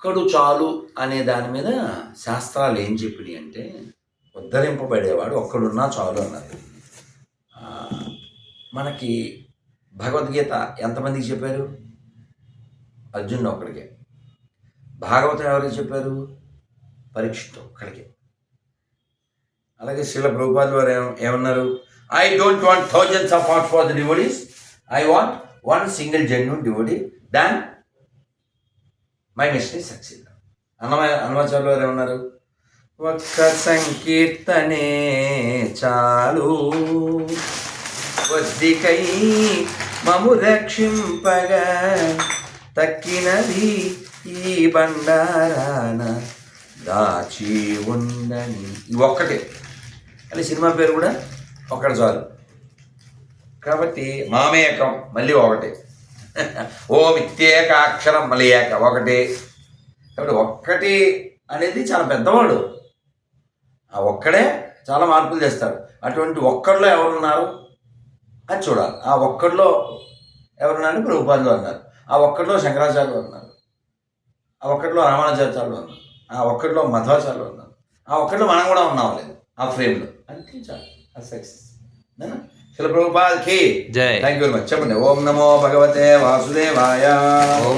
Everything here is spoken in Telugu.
ఒక్కడు చాలు అనే దాని మీద శాస్త్రాలు ఏం చెప్పినాయి అంటే ఉద్ధరింపబడేవాడు ఒక్కడున్నా చాలు అన్నది. మనకి భగవద్గీత ఎంతమందికి చెప్పారు? అర్జున్ ఒక్కడికే. భాగవతం ఎవరికి చెప్పారు? పరీక్షిత్ ఒక్కడికే. అలాగే శిల ప్రభుపాద్ వారు ఏమన్నారు? I don't want thousands of hearts for the devotees I want one single genuine devotee then my mission success Annamayya Annamacharya గారు ఏమన్నారు ఒక్క సంకీర్తనే చాలు. వద్దికై మము రక్షింపగా తక్కినది ఈ బండారాన దాచి ఉండని. ఇది ఒక్కటే. అని సినిమా పేరు కూడా ఒక్కడ చాలు. కాబట్టి మామేకం మళ్ళీ ఒకటే. ఓం ఇత్యేక అక్షరం మళ్ళీ ఏక ఒకటి. కాబట్టి ఒక్కటి అనేది చాలా పెద్దవాడు. ఆ ఒక్కడే చాలా మార్పులు చేస్తారు అటువంటి ఒక్కడిలో ఎవరున్నారు? అది చూడాలి. ఆ ఒక్కడిలో ఎవరున్నారు? ప్రభుపాదులు అన్నారు. ఆ ఒక్కడిలో శంకరాచార్యులు ఉన్నారు ఆ ఒక్కడిలో రామానుజాచార్యులు ఉన్నారు ఆ ఒక్కడిలో మధ్వాచార్యులు ఉన్నారు ఆ ఒక్కడిలో మనం కూడా ఉన్నాం లేదు. ఆ ఫ్రేమ్లో. అంటే చాలు. ఆ సక్సెస్ శిల ప్రభుపాద్కి. జై. థ్యాంక్ యూ వెరీ మచ్ చెప్పండి. ఓం నమో భగవతే వాసుదేవాయ. ఓం